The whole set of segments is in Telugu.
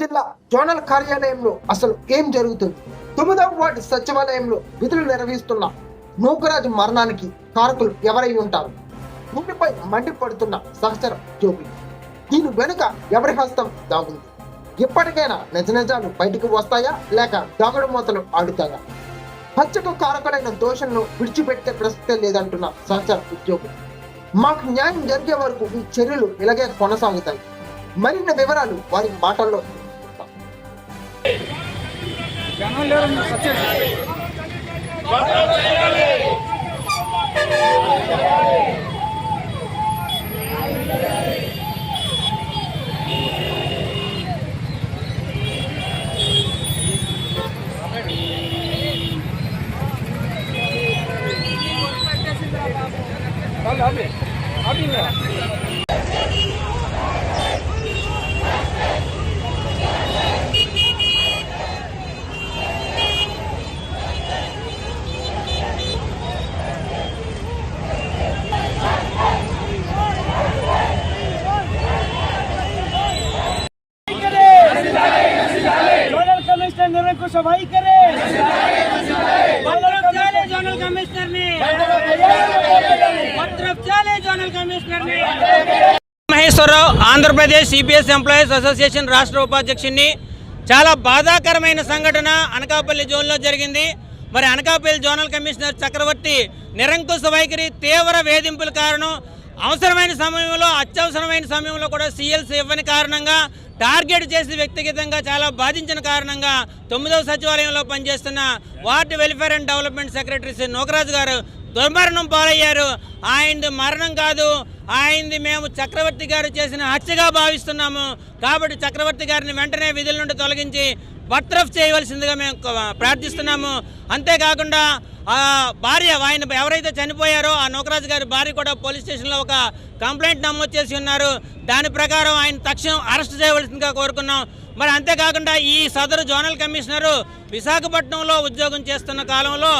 జిల్లా జోనల్ కార్యాలయంలో అసలు ఏం జరుగుతుంది? తొమ్మిదవ వార్డు సచివాలయంలో విధులు నిర్వహిస్తున్న నూకరాజు మరణానికి కారకులు ఎవరై ఉంటారు? భూమిపై మండిపడుతున్న సహచర జోబి. దీని వెనుక ఎవరి హస్తం దాగుంది? ఇప్పటికైనా నిజ నిజాలు బయటకు వస్తాయా? లేక దాగుడు మూతలు ఆడుతాయా? హత్యకు కారకులైన దోషంను విడిచిపెట్టే ప్రసక్తే లేదంటున్న సహచర ఉద్యోగులు మాకు న్యాయం జరిగే వరకు ఈ చర్యలు ఇలాగే కొనసాగుతాయి. మరిన్ని వివరాలు వారి మాటల్లో జనం లేరు నిరంకుశ వైఖరి Maheswara Rao Andhra Pradesh CPS employees association రాష్ట్ర ఉపాధ్యక్షుడిని చాలా బాధాకరమైన సంఘటన అనకాపల్లి జోన్లో జరిగింది. మరి అనకాపల్లి జోనల్ కమిషనర్ చక్రవర్తి నిరంకుశ వైఖరి తీవ్ర వేధింపుల కారణం అవసరమైన సమయంలో అత్యవసరమైన సమయంలో కూడా సీఎల్స్ ఇవ్వని కారణంగా టార్గెట్ చేసి వ్యక్తిగతంగా చాలా బాధించిన కారణంగా తొమ్మిదవ సచివాలయంలో పనిచేస్తున్న ward welfare and development secretary Shri Nokaraju గారు దుర్మరణం పాలయ్యారు. ఆయనది మరణం కాదు ఆయనది మేము చక్రవర్తి గారు చేసిన హత్యగా భావిస్తున్నాము. కాబట్టి చక్రవర్తి గారిని వెంటనే విధుల నుండి తొలగించి బర్త్రఫ్ చేయవలసిందిగా మేము ప్రార్థిస్తున్నాము. అంతేకాకుండా ఆ భార్య ఆయన ఎవరైతే చనిపోయారో ఆ నోకరాజు గారి భార్య కూడా పోలీస్ స్టేషన్లో ఒక కంప్లైంట్ నమోదు చేసి ఉన్నారు. దాని ప్రకారం ఆయన తక్షణం అరెస్ట్ చేయవలసిందిగా కోరుకున్నాం. మరి అంతేకాకుండా ఈ సదరు జోనల్ కమిషనరు విశాఖపట్నంలో ఉద్యోగం చేస్తున్న కాలంలో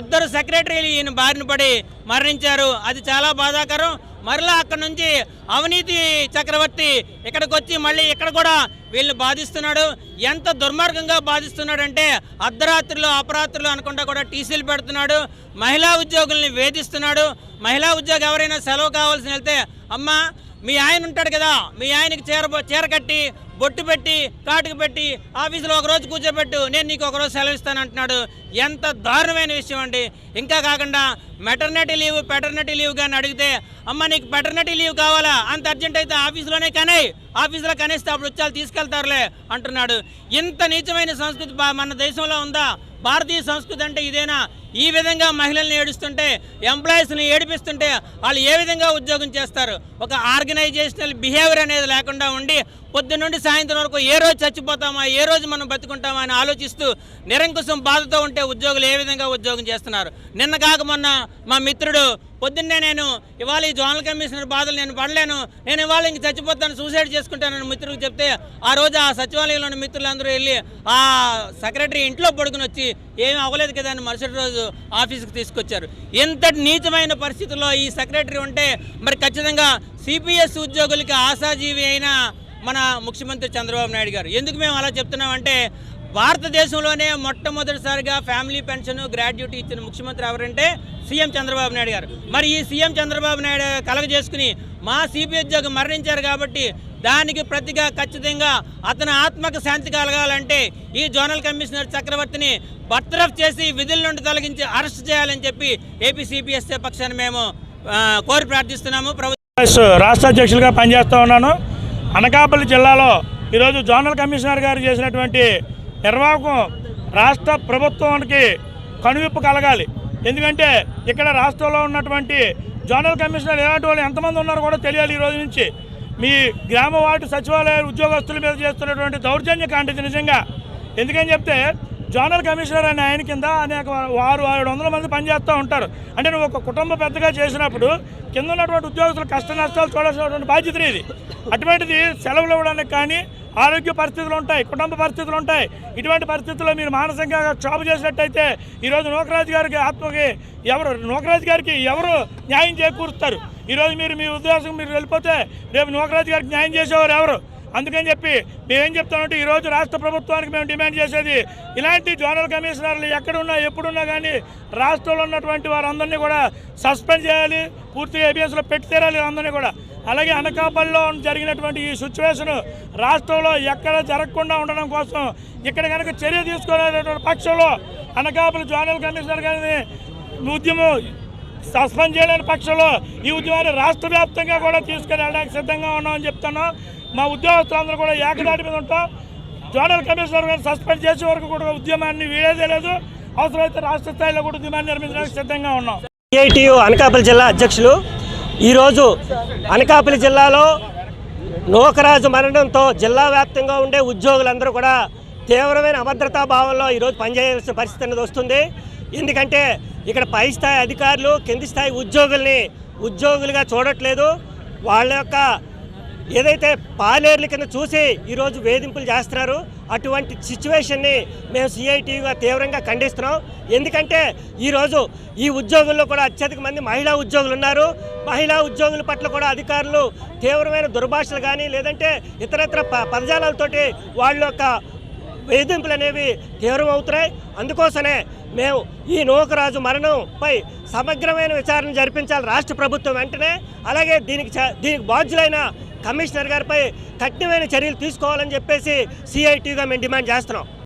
ఇద్దరు సెక్రటరీలు ఈయన బారిన పడి మరణించారు. అది చాలా బాధాకరం. మరలా అక్కడ నుంచి అవినీతి చక్రవర్తి ఇక్కడికి వచ్చి మళ్ళీ ఇక్కడ కూడా వీళ్ళని బాధిస్తున్నాడు. ఎంత దుర్మార్గంగా బాధిస్తున్నాడంటే అర్ధరాత్రులు అపరాత్రులు అనుకుంటా కూడా టీసీలు పెడుతున్నాడు. మహిళా ఉద్యోగుల్ని వేధిస్తున్నాడు. మహిళా ఉద్యోగం ఎవరైనా సెలవు కావాల్సి వెళ్తే అమ్మా మీ ఆయన ఉంటాడు కదా మీ ఆయనకి చీర చీర కట్టి బొట్టు పెట్టి కాటుకు పెట్టి ఆఫీసులో ఒక రోజు కూర్చోబెట్టు నేను నీకు ఒక రోజు సెలవు ఇస్తాను అంటున్నాడు. ఎంత దారుణమైన విషయం అండి. ఇంకా కాకుండా మెటర్నిటీ లీవ్ పెటర్నిటీ లీవ్ కానీ అడిగితే అమ్మ నీకు పెటర్నిటీ లీవ్ కావాలా? అంత అర్జెంట్ అయితే ఆఫీసులోనే కనే ఆఫీసులో కనేస్తే అప్పుడు వచ్చి తీసుకెళ్తారులే అంటున్నాడు. ఇంత నీచమైన సంస్కృతి మన దేశంలో ఉందా? భారతీయ సంస్కృతి అంటే ఇదేనా? ఈ విధంగా మహిళల్ని ఏడుస్తుంటే ఎంప్లాయీస్ని ఏడిపిస్తుంటే వాళ్ళు ఏ విధంగా ఉద్యోగం చేస్తారు? ఒక ఆర్గనైజేషనల్ బిహేవియర్ అనేది లేకుండా ఉండి పొద్దున్న నుండి సాయంత్రం వరకు ఏ రోజు చచ్చిపోతామా ఏ రోజు మనం బతుకుంటామా అని ఆలోచిస్తూ నిరంకుశం బాధతో ఉంటే ఉద్యోగులు ఏ విధంగా ఉద్యోగం చేస్తున్నారు? నిన్న కాక మొన్న మా మిత్రుడు పొద్దున్నే నేను ఇవాళ ఈ జోనల్ కమిషనర్ బాధలు నేను పడలేను. నేను ఇవాళ ఇంక చచ్చిపోతాను సూసైడ్ చేసుకుంటానని మిత్రులకు చెప్తే ఆ రోజు ఆ సచివాలయంలోని మిత్రులందరూ వెళ్ళి ఆ సెక్రటరీ ఇంట్లో పడుకుని వచ్చి ఏమీ అవ్వలేదు కదా అని మరుసటి రోజు ఆఫీస్కి తీసుకొచ్చారు. ఎంతటి నీచమైన పరిస్థితుల్లో ఈ సెక్రటరీ ఉంటే మరి ఖచ్చితంగా సిపిఎస్ ఉద్యోగులకి ఆశాజీవి అయిన మన ముఖ్యమంత్రి చంద్రబాబు నాయుడు గారు. ఎందుకు మేము అలా చెప్తున్నామంటే భారతదేశంలోనే మొట్టమొదటిసారిగా ఫ్యామిలీ పెన్షన్ గ్రాడ్యుటీ ఇచ్చిన ముఖ్యమంత్రి ఎవరంటే సీఎం చంద్రబాబు నాయుడు గారు. మరి ఈ సీఎం చంద్రబాబు నాయుడు కలగజేసుకుని మా సిపి ఉద్యోగం మరణించారు కాబట్టి దానికి ప్రతిగా ఖచ్చితంగా అతని ఆత్మకు శాంతి కలగాలంటే ఈ జోనల్ కమిషనర్ చక్రవర్తిని బర్తరఫ్ చేసి విధుల నుండి తొలగించి అరెస్ట్ చేయాలని చెప్పి ఏపీ సిపిఎస్ఏ పక్షాన్ని మేము కోరి ప్రార్థిస్తున్నాము. ప్రభుత్వం రాష్ట్ర అధ్యక్షులుగా పనిచేస్తూ ఉన్నాను. అనకాపల్లి జిల్లాలో ఈరోజు జోనల్ కమిషనర్ గారు చేసినటువంటి నిర్వాహకం రాష్ట్ర ప్రభుత్వానికి కనువిప్పు కలగాలి. ఎందుకంటే ఇక్కడ రాష్ట్రంలో ఉన్నటువంటి జోనల్ కమిషనర్ ఎలాంటి వాళ్ళు ఎంతమంది ఉన్నారో కూడా తెలియాలి ఈ రోజు నుంచి. మీ గ్రామ వార్డు సచివాలయ ఉద్యోగస్తుల మీద చేస్తున్నటువంటి దౌర్జన్య కాంటిది నిజంగా. ఎందుకని చెప్తే జోనల్ కమిషనర్ అనే ఆయన కింద అనేక వారు ఏడు వందల మంది పనిచేస్తూ ఉంటారు. అంటే నువ్వు ఒక కుటుంబ పెద్దగా చేసినప్పుడు కింద ఉన్నటువంటి ఉద్యోగస్తులు కష్ట నష్టాలు చూడాల్సినటువంటి బాధ్యత ఇది అటువంటిది సెలవులు ఇవ్వడానికి కానీ ఆరోగ్య పరిస్థితులు ఉంటాయి కుటుంబ పరిస్థితులు ఉంటాయి. ఇటువంటి పరిస్థితుల్లో మీరు మానసికంగా క్షోభ చేసినట్టయితే ఈరోజు నూకరాజు గారికి ఆత్మకి ఎవరు నూకరాజు గారికి ఎవరు న్యాయం చేకూరుస్తారు? ఈరోజు మీరు మీ ఉద్దేశం మీరు వెళ్ళిపోతే రేపు నూకరాజు గారికి న్యాయం చేసేవారు ఎవరు? అందుకని చెప్పి మేమేం చెప్తామంటే ఈరోజు రాష్ట్ర ప్రభుత్వానికి మేము డిమాండ్ చేసేది ఇలాంటి జోనల్ కమిషనర్లు ఎక్కడున్నా ఎప్పుడున్నా కానీ రాష్ట్రంలో ఉన్నటువంటి వారందరినీ కూడా సస్పెండ్ చేయాలి పూర్తిగా ఏబిఎస్లో పెట్టి తీరాలి అందరినీ కూడా. అలాగే అనకాపల్లిలో జరిగినటువంటి ఈ సిచ్యువేషన్ రాష్ట్రంలో ఎక్కడ జరగకుండా ఉండడం కోసం ఇక్కడ కనుక చర్య తీసుకోలేనటువంటి పక్షంలో అనకాపల్లి జోనల్ కమిషనర్ గారిని ఉద్యమం సస్పెండ్ చేయలేని పక్షంలో ఈ ఉద్యమాన్ని రాష్ట్ర వ్యాప్తంగా కూడా తీసుకుని వెళ్ళడానికి సిద్ధంగా ఉన్నామని చెప్తున్నాం. మా ఉద్యోగస్తులందరూ కూడా ఏకదాటి మీద ఉంటాం. జోనల్ కమిషనర్ గారు సస్పెండ్ చేసే వరకు కూడా ఉద్యమాన్ని వీడేదే లేదు. అవసరమైతే రాష్ట్ర స్థాయిలో కూడా ఉద్యమాన్ని నిర్మించడానికి సిద్ధంగా ఉన్నాం. సిఐటియు అనకాపల్లి జిల్లా అధ్యక్షులు ఈరోజు అనకాపల్లి జిల్లాలో నూకరాజు మరణంతో జిల్లా వ్యాప్తంగా ఉండే ఉద్యోగులందరూ కూడా తీవ్రమైన అభద్రతా భావంలో ఈరోజు పనిచేయాల్సిన పరిస్థితి అనేది వస్తుంది. ఎందుకంటే ఇక్కడ పై స్థాయి అధికారులు కింది స్థాయి ఉద్యోగుల్ని ఉద్యోగులుగా చూడట్లేదు. వాళ్ళ యొక్క ఏదైతే పాలేర్ల కింద చూసి ఈరోజు వేధింపులు చేస్తున్నారు అటువంటి సిచ్యువేషన్ని మేము సిఐటిగా తీవ్రంగా ఖండిస్తున్నాం. ఎందుకంటే ఈరోజు ఈ ఉద్యోగుల్లో కూడా అత్యధిక మంది మహిళా ఉద్యోగులు ఉన్నారు. మహిళా ఉద్యోగుల పట్ల కూడా అధికారులు తీవ్రమైన దుర్భాషలు కానీ లేదంటే ఇతరత్ర ప పదజాలాలతోటి వాళ్ళ యొక్క వేధింపులు అనేవి తీవ్రమవుతున్నాయి. అందుకోసమే మేము ఈ నూకరాజు మరణంపై సమగ్రమైన విచారణ జరిపించాలి రాష్ట్ర ప్రభుత్వం వెంటనే. అలాగే దీనికి చ- దీనికి బాధ్యులైన కమిషనర్ గారిపై కఠినమైన చర్యలు తీసుకోవాలని చెప్పేసి సిఐటిగా మేము డిమాండ్ చేస్తున్నాం.